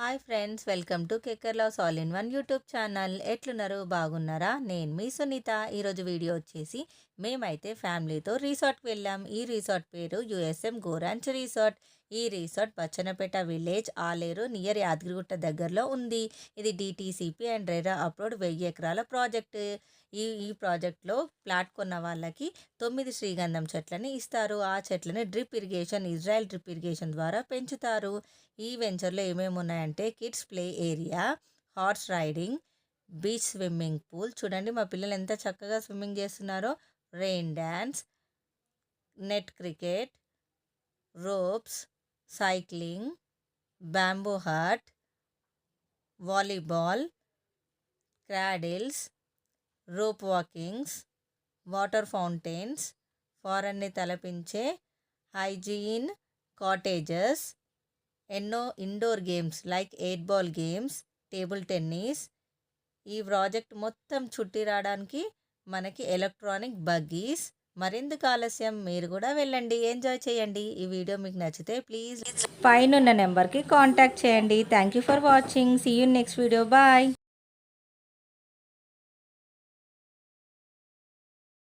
Hi friends welcome to కెక్కర్లాస్ all in one YouTube channel. ఎట్లున్నారు? బాగున్నారా? నేను మీ సునీత. ఈరోజు వీడియో వచ్చేసి మేమైతే ఫ్యామిలీతో రిసార్ట్కి వెళ్ళాం. ఈ రిసార్ట్ పేరు యుఎస్ఎం గోరాంచ్ రిసార్ట్. ఈ resort Bachannapet village Aleru near Yadagirigutta దగ్గరలో ఉంది. ఇది డిటీసీపీ అండ్ రెరా అప్రోడ్ వెయ్యి ఎకరాల ప్రాజెక్ట్. ఈ ఈ ప్రాజెక్ట్లో ప్లాట్ కొన్న వాళ్ళకి తొమ్మిది శ్రీగంధం చెట్లని ఇస్తారు. ఆ చెట్లని drip irrigation Israel drip irrigation ద్వారా పెంచుతారు. ఈ వెంచర్లో ఏమేమి ఉన్నాయంటే kids play area horse riding beach swimming pool. చూడండి మా పిల్లలు ఎంత చక్కగా స్విమ్మింగ్ చేస్తున్నారో. Rain dance net cricket ropes cycling bamboo hut volleyball cradles rope walkings water fountains ఫారెన్ని తలపించే హైజీన్ కాటేజెస్ ఎన్నో indoor games like eight ball games table tennis. ఈ project మొత్తం చుట్టి రావడానికి మనకి ఎలక్ట్రానిక్ బగ్గీస్ మరెందుకు ఆలస్యం? మీరు కూడా వెళ్ళండి. ఎంజాయ్ చేయండి. ఈ వీడియో మీకు నచ్చితే ప్లీజ్ పైన నెంబర్కి కాంటాక్ట్ చేయండి. Thank you for watching. See you next video. Bye.